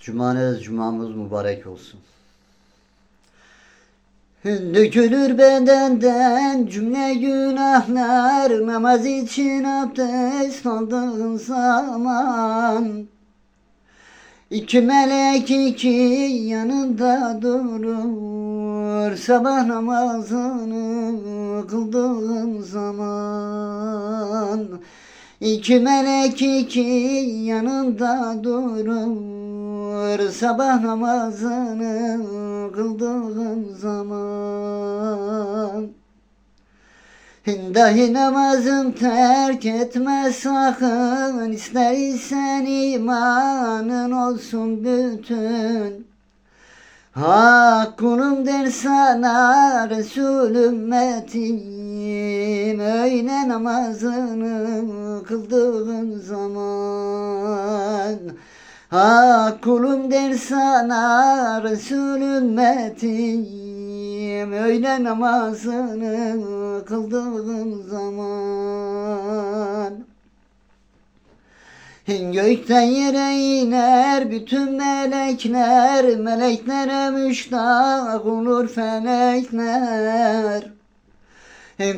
Cumanız, cumamız mübarek olsun. Dökülür bedenden cümle günahlar Namaz için abdest aldığın zaman İki melek iki yanında durur Sabah namazını kıldığın zaman İki melek iki yanında durur Sabah namazını kıldığın zaman. Dahi namazım terk etme sakın İster isen imanın olsun bütün. Hak kulum der sana Resul ümmetim Öğle namazını kıldığın zaman Hak kulum der sana Resul ümmetim Öğle namazını kıldığın zaman Gökten yere iner bütün melekler. Meleklere müştak olur felekler.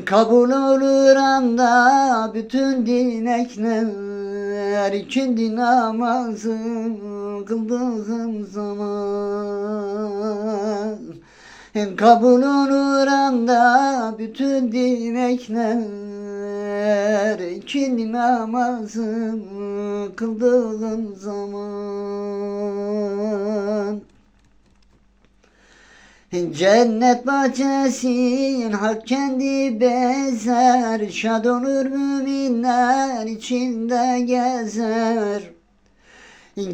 Kabul olur anda bütün dilekler İkindi namazı kıldığın zaman Kabul olur anda bütün dilekler İkindi namazı kıldığın zaman Cennet bahçesin hak kendi bezer Şad olur müminler içinde gezer.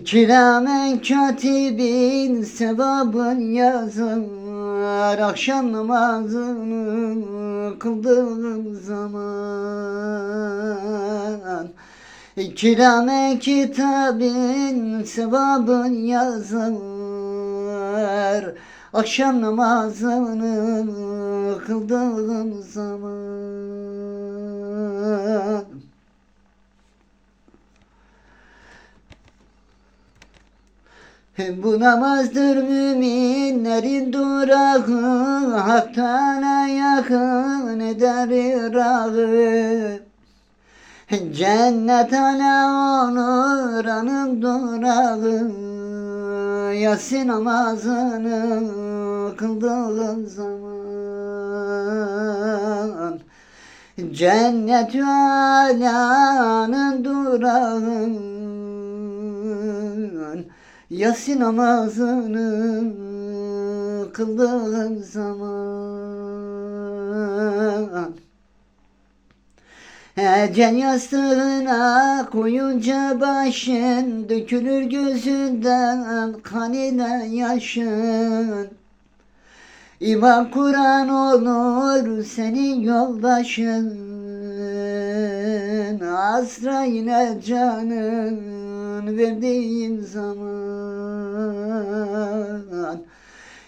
Kiramen katibin sevabın yazar Akşam namazını kıldığın zaman. Kiramen kitabin sevabın yazar Akşam namazını kıldığın zaman Bu namazdır müminlerin durağı Hak'tana yakın eder irağı Cennet ala onur anın durağı Yasin namazını kıldığın zaman Cennet alanın durağı Yasin namazını kıldığın zaman Ecel yastığına koyunca başın Dökülür gözünden kan ile yaşın. İman Kur'an olur senin yoldaşın. Azrail'e canın verdiğin zaman.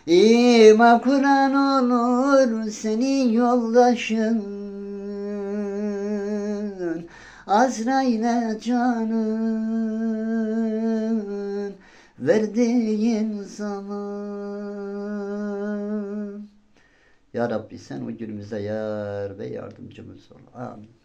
İman Kur'an olur senin yoldaşın Azrail'e canın verdiğin zaman Ya Rabbi sen o günümüze yar ve yardımcımız ol. Amin.